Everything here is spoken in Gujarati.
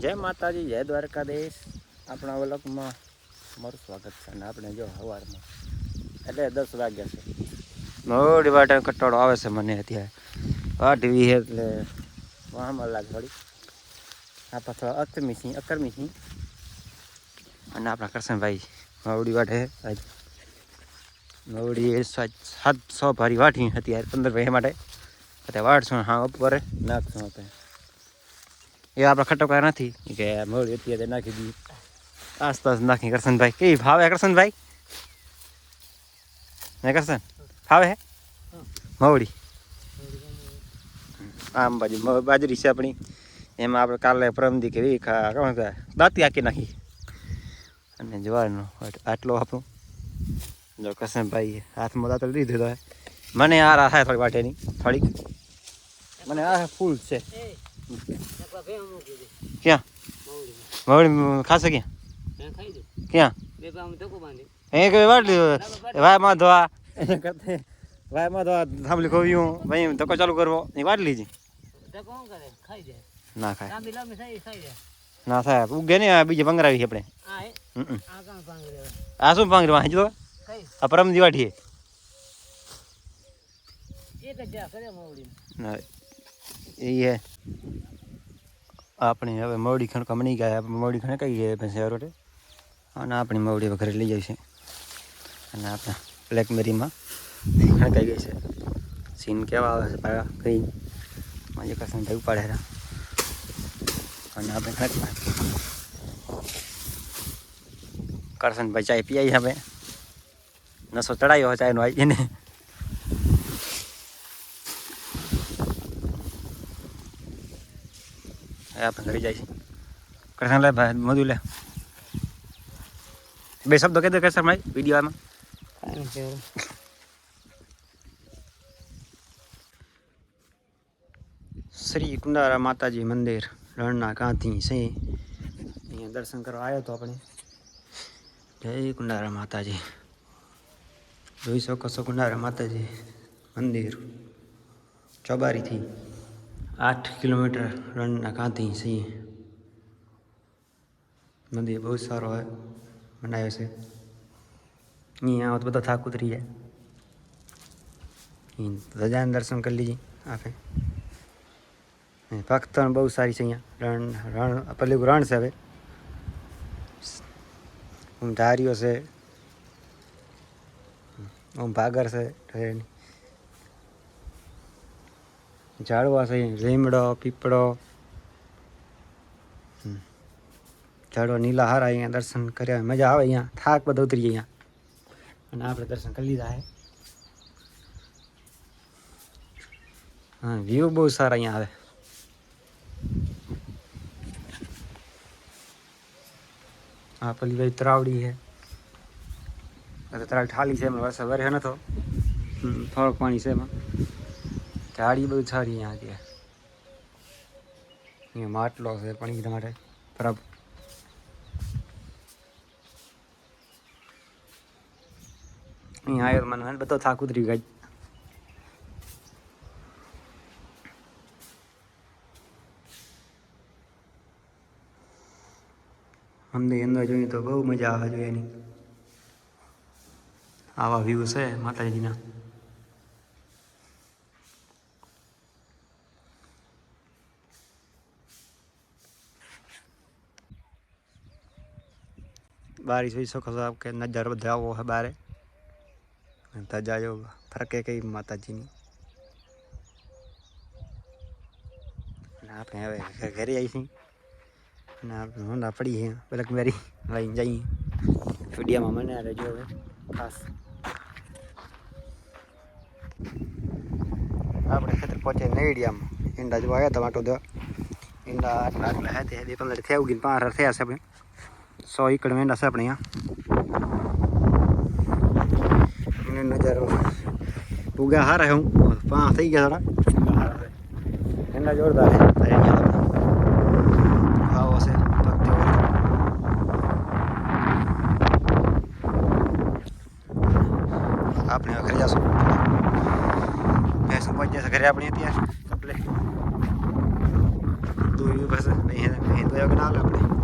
જય માતાજી, જય દ્વારકાધીશ. આપણા વલકમાં મારું સ્વાગત છે અને આપણે જો સવારમાં એટલે દસ વાગ્યા છે. મોડી વાટે કટાડો આવે છે મને અત્યારે. વાટવી એટલે વાહમાં લાગે થોડી આ પાછળ અકરમી સિંહ અકરમી સિંહ. અને આપણા કરશનભાઈ મોડી વાટે એ સાત સો ભારી વાટી અત્યારે પંદર ભાઈ માટે. અત્યારે વાટશું, હા ઉપર નાખશું આપણે. એ આપણે ખટોકા નથી. કે મળી અત્યારે નાખી દી આસ્તે નાખી કરશનભાઈ. કઈ ભાવે કરશનભાઈ? હે કરશન? ફાવે હે? મવડી. આમ બાજુ બાજરી છે આપણી. એમાં આપણે કાલે પ્રમદી કે વી ખા કોણ કહે દાંતી આખી નાખી. અને જવારનો આટલો આપણું જો કરશનભાઈ હાથમાં દાંતર લીધું તો મને આ થાય થોડી વાટેની. થોડીક. મને આ ફૂલ છે. ક્યાં? મવડી ખાશે ક્યાં? ક્યાં? એ કઈ વાટલી વાયમાં ધોવા. એને કરતે વાયમાં ધોવા થાંભલી ખોવ્યું ભાઈ ધક્કો ચાલુ કરવો. એ વાટલી જ ના ખાય. ના થાય. ઉગે ને બીજે પંગરાવી છે આપણે. આ શું પાંગરી વાંચી દો આ પરમ દિવાઠી ના. એ હે. આપણે હવે મવડી ખણ કમણી ગયા, આપણે મવડી ખણ કઈ ગયા ભેંસે રોટે. અને આપણી મવડી હવે લઈ છે. અને આપણે બ્લેકબેરીમાં ખણકાઈ ગઈ છે. સીન કેવા આવે છે પાડા કઈ? માજે કસમ થઈ ઉપાડે અને આપણે ખણકવા કરશનભાઈ ચાય પીઆઈ હવે નસો ચડાયો ચાયનો આવી ને એ આપણે ઘરે જાય છે. કરશન લે ભાઈ મધુ લે. બે શબ્દો કહી દે કરશન ભાઈ વિડીયોમાં. શ્રી કુંડારા માતાજી મંદિર રણના કાંથી છે. અહીંયા દર્શન કરવા આવ્યો હતો આપણે. જય કુંડારા માતાજી. જોઈ શકો છો કુંડારા માતાજી મંદિર ચોબારીથી. આઠ કિલોમીટર રણના કાંથી છે મંદિર બહુ સારો હોય બનાવ્યો છે અહીંયા આવો તો બધો થાક ઉતરી જાય અહીં ધજાના દર્શન કરી લીધી આપણે પાકિસ્તાન બહુ સારી છે અહીંયા રણ રણ પેલું રણ છે હવે ઓમ ધારીઓ છે ઓમ ભાગર છે ટ્રેન ઝાડવા છે, લીમડો, પીપળો. ઝાડવા નીલા હારા અહીંયા દર્શન કર્યા, મજા આવે અહીંયા. થાક બધો ઉતરી જાય અહીંયા. અને આપણે દર્શન કરી લીધા છે. હા વ્યૂ બહુ સારા અહીંયા આવે. આ પેલી ભાઈ ત્રાવડી છે. તો તરાવડી ઠાલી છે, એમાં વરસાદ વરે નતો. થોડોક પાણી છે એમાં. ઝાડી બહુ સારી અહીંયા હતી અહીંયા માટલો છે પાણી એ માટે બરાબર. અહીંયા આવ્યો મને બધો થાક ઉતરી ગઈ અમને અંદર જોઈએ તો બહુ મજા આવે જોઈએ એની. આવા વ્યૂ છે માતાજીના. બારી જોઈ શકો છો આપ કે નજર બધા આવો છે બારે. ધજા જો ફરકે કઈ માતાજીની. આપણે હવે ઘરે આવીશું અને આપણે હોંડા પડી છે પેલા મેરી લઈને જઈએ. વિડીયોમાં મને રહેજો હવે ખાસ. આપણે ખેતર પહોંચે નેડિયામાં ઈંડા જોવા આવ્યા હતા વાટો દેવા ઈંડા આટલા આટલા હતા બે પંદર થયા ઉગીને પાંચ થયા છે આપણે. સો એકડ મેંડા છે આપણે અહીંયા નજારો ઉગા હારા હું પાંચ થઈ ગયા થોડા એના જોરદાર તો આવો ભક્તિ હોય આપણે ઘરે જશું ભેંસો પહોંચી જશે ઘરે આપણી અત્યારે કપલે દૂર બસ અહીં ભાઈ વગર હાલ આપણે